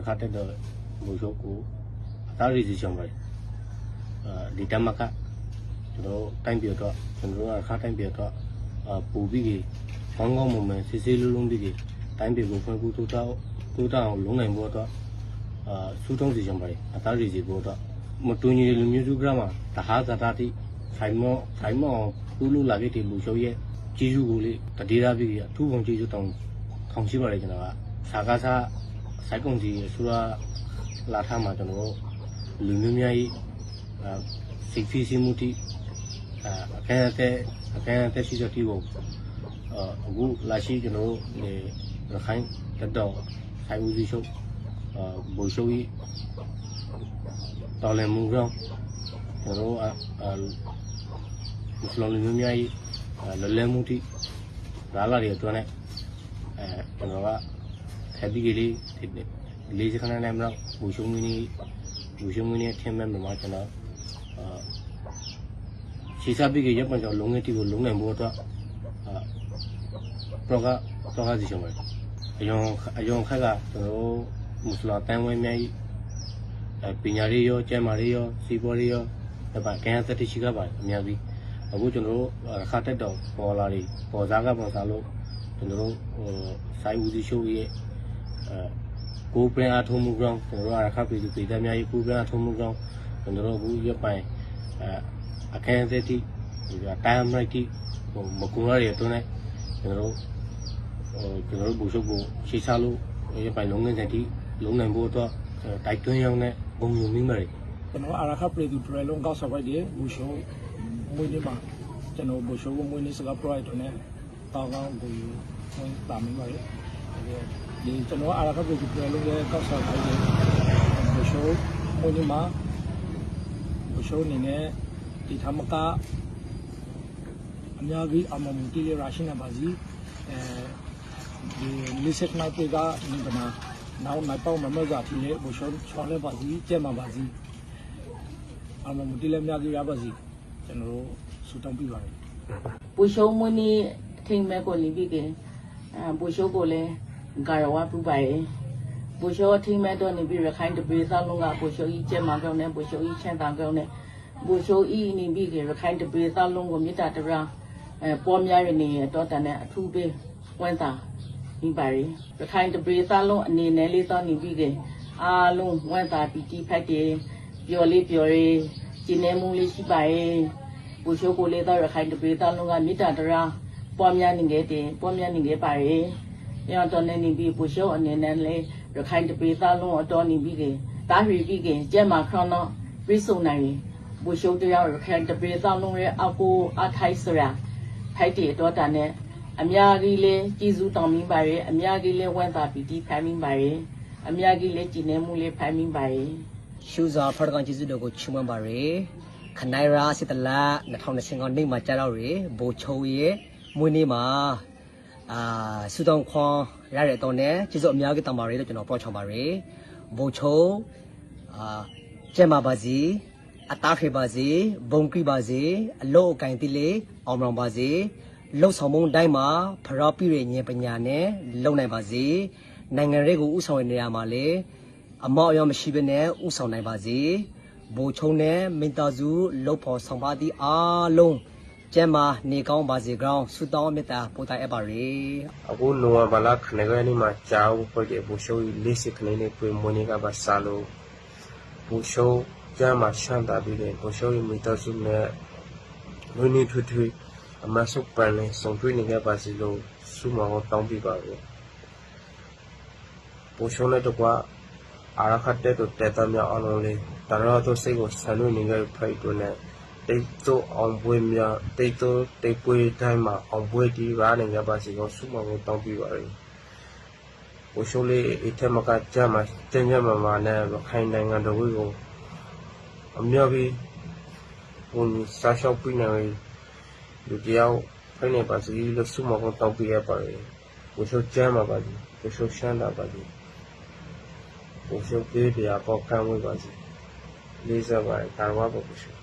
ရခတ်တဲ့တော့ဘူချုပ်ကိုအသားရည်စီချောင်းပါတယ်အဲဒီတမကကျွန်တော်တိုင်းပြတော့ကျွန်တော်ရခတ်တိုင်းပြတော့အပူပြီးကြီးကောင်းကောင်းမွန်မွန်စစ်စစ်လုံးလုံးပြီးကြီးတိုင်းပြကိုဖွင့်ကူတိုးတော့တိုးတော့အောင်လုံးနိုင်ဖို့တော့အာစူးတုံးစီချောင်းပါတယ်အသားရည်စီဖို့တော့မတူညီလူမျိုးစုကမှာတဟာဇာတာတိဆိုင်မောဆိုင်မောကူလူလာခဲ့တဲ့ဘူချုပ်ရဲ့ကျေးဇူးကိုလေတတိယပြီးအထူးပုံကျေးဇူးတောင်းထောင်ရှိပါတယ်ကျွန်တော်ကစာကားစား စိုက်ကုန်ကြီးဆူရာလာထားမှာကျွန်တော်တို့လူမျိုးများကြီးအဲစိတ်ဖိစီးမှုတိအဲအခမ်းအသေးအခမ်းအသေးရှိတဲ့တီကိုအခုလာရှိကျွန်တော်တို့ဒီရခိုင်တက်တော့ဆိုင်ဦးစီးချုပ်အဲဘူရှိုးကြီးတော်လည်းမူကြောင်းကျွန်တော်တို့အဲမွတ်စလင်လူမျိုးများကြီးလွယ်လွယ်မှုတိလာလာတွေအတွက်နဲ့အဲကျွန်တော်က happy ကလေးလေးစခဏနဲ့မတော့ဘူရှုံမီနီဘူရှုံမီနီအထင်မဲ့မှာကျွန်တော်အာရှီစာပိကရပ်ပန်ကြောင့်လုံးငယ်တီကိုလုံးနိုင်ဖို့အတွက်အာတော့ကတော့ကစီရှုံးမယ်အယောင်အယောင်ခက်ကကျွန်တော်မွတ်စလင်တန်ဝဲများကြီးအဲပညာရေးရောကျန်းမာရေးရောစီးပွားရေးရောဒါပါကန်သက်တရှိကပါအများကြီးအခုကျွန်တော်တို့ခါတက်တော့ပေါ်လာတွေပေါ်စားကပေါ်စားလို့ကျွန်တော်တို့ဟိုစိုင်းဦးစီးရှိုးရဲ့အဲ ကိုပရင်အထုံးမှုကြောင့်ကျွန်တော်တို့အခါပြည်သူပြည်သားများရဲ့ကိုပရင်အထုံးမှုကြောင့်ကျွန်တော်တို့အခုရပိုင်အဲအခန်းသက်တိဒီကတိုင်းမိုက်တိဟိုမကူရတဲ့အတွင်းနဲ့ကျွန်တော်တို့ဟိုကျွန်တော်တို့ဘူရှုပ်ကိုရှေ့စားလို့ရပိုင်လုံးငန်းသက်တိလုံးနိုင်ဖို့အတွက်တိုက်တွန်းရောက်တဲ့ဘုံယူမိမယ်ကျွန်တော်အာရခပရိသူဒရလုံးကောက်ဆောက်ပိုက်တယ်ဘူရှိုးမွေးနေ့မှာကျွန်တော်ဘူရှိုးကိုမွေးနေ့စကားပရိုက်တော့ ਨੇ တောင်းကောင်းကိုဝင်တာမိပါတယ် ဒီကျွန်တော်အာရခကိုပြန်လို့လည်းကောက်ဆောက်ခိုင်းတယ်ဘရှိုးဘုန်းကြီးမှာဘရှိုးနေနဲ့ဒီသမကအများကြီးအမမတီလေးရရှိနေပါစီအဲဒီလိစက်မိုက်တွေကဒီကနာနောက်နောက်ပေါ့မမကဖြစ်နေဘရှိုးချောင်းလည်းပါစီကျဲမှာပါစီအမမတီလေးအများကြီးရပါစီကျွန်တော်ဆူတောင်းပြပါတယ်ဘရှိုးမွေးနေထိမ့်မဲ့ကိုလင်းပြီးကဲဘရှိုးကိုလည်း ဂါရဝပူပါရဲ့ပူရှုံးအထိန်မဲတော့နေပြီးရခိုင်တပေသားလုံးကပူရှုံးကြီးကျဲမှာကောင်းတယ်ပူရှုံးကြီးချမ်းသာကောင်းတယ်ပူရှုံးဤနေပြီးကရခိုင်တပေသားလုံးကိုမေတ္တာတရာအဲပေါ်များရနေတော့တန်တဲ့အထူးပေးဝန်တာဒီပါရီရခိုင်တပေသားလုံးအနေနဲ့လေးတော့နေပြီးကအားလုံးဝန်တာပီတီဖက်တယ်ပျော်လေးပျော်ရေးကျင်းနေမှုလေးရှိပါရဲ့ဘူရှိုကိုလေးတော့ရခိုင်တပေသားလုံးကမိတ္တတရာပွားများနေခဲ့တယ်ပွားများနေခဲ့ပါရဲ့။ ရောတော့နေနေပြီးဘူရှိုအနေနဲ့လေရခိုင်တပေသားလုံးအတော်နေပြီးကတားရွေပြီးကကျဲမှာခရောနော်ပြည့်စုံနိုင်ရင်ဘူရှိုတရားရခိုင်တပေသားလုံးရဲ့အကိုအထိုက်စရာဖိုက်တီအတော်တာနဲ့အများကြီးလေကြည်စုတောင်းမိပါရဲ့အများကြီးလေဝမ်းသာပီတိဖိုင်မိပါရဲ့အများကြီးလေကြည်နေမှုလေးဖိုင်မိပါရဲ့ရှူဇာဖတ်ကန်ကျေးဇူးတော်ကိုချီးမွမ်းပါရယ်ခနိုင်ရာစစ်တလာ2025နှစ်မှာကြာတော့ရယ်ဘိုချုံရဲ့မွေးနေ့မှာ အာစူတောင်းခွန်ရတဲ့တော့ ਨੇ ကျေးဇူးအများကြီးတောင်းပါရယ်လို့ကျွန်တော်ပြောချင်ပါရယ်ဘိုချုံအာကျမပါစီအတားခေပါစီဘုံကိပါစီအလို့အကင်တိလေအောင်မောင်ပါစီလှုပ်ဆောင်မှုတိုင်းမှာဖရောပြည့်ရဲ့ဉာဏ်ပညာနဲ့လုံနိုင်ပါစေနိုင်ငံရေးကိုဥဆောင်ရနေရမှာလေအမောက်အရောမရှိဘဲနဲ့ဥဆောင်နိုင်ပါစေဘိုချုံနဲ့မင်တာစုလှုပ်ဖို့ဆောင်ပါသည့်အားလုံး ကျမ်းမာနေကောင်းပါစေကြောင်းဆုတောင်းမေတ္တာပို့တိုင်းအပ်ပါရယ်အခုနိုဝဘာလခဏကနေမှကြာဦးဖွဲ့တဲ့ဘူရှိုးလေးစစ်ခနေနေပြေမွနေကပါစားလို့ဘူရှိုးကျမ်းမှာရှမ်းတာပြီးတယ်ဘူရှိုးမိသားစုနဲ့လူနေထွေထွေအမဆုပ်ပန်နဲ့ဆုံတွေ့နေကြပါစီလို့ဆုမအောင်တောင်းပြပါဘူးဘူရှိုးနဲ့တော့ကအာရခတ်တဲ့တော့တက်တမြောက်အောင်လုံးလေးတရတော်စိတ်ကိုဆန်လို့နေကြဖိုက်တော့နဲ့ တိတ်တော့အောင်ပွဲများတိတ်တော့တိတ်ပွဲတိုင်းမှာအောင်ပွဲဒီပါနေကြပါစီတော့ဆုမအောင်တောင်းပြပါရယ်ဘူရှိုးလေးအထက်မကကြမ်းမှာကျန်းကျန်းမာမာနဲ့ခိုင်နိုင်ငံတော်ကိုအမြောက်ပြီးဝင်စားရှောက်ပြနေတယ်လူတယောက်ဖိုင်နေပါစီလို့ဆုမအောင်တောင်းပြရပါတယ်ဘူရှိုးကျမ်းမှာပါဒီဘူရှိုးရှမ်းတာပါဒီဘုရှုပ်သေးတရားပေါက်ခံဝေးပါစေလေးစားပါကာဝါဘုရှုပ်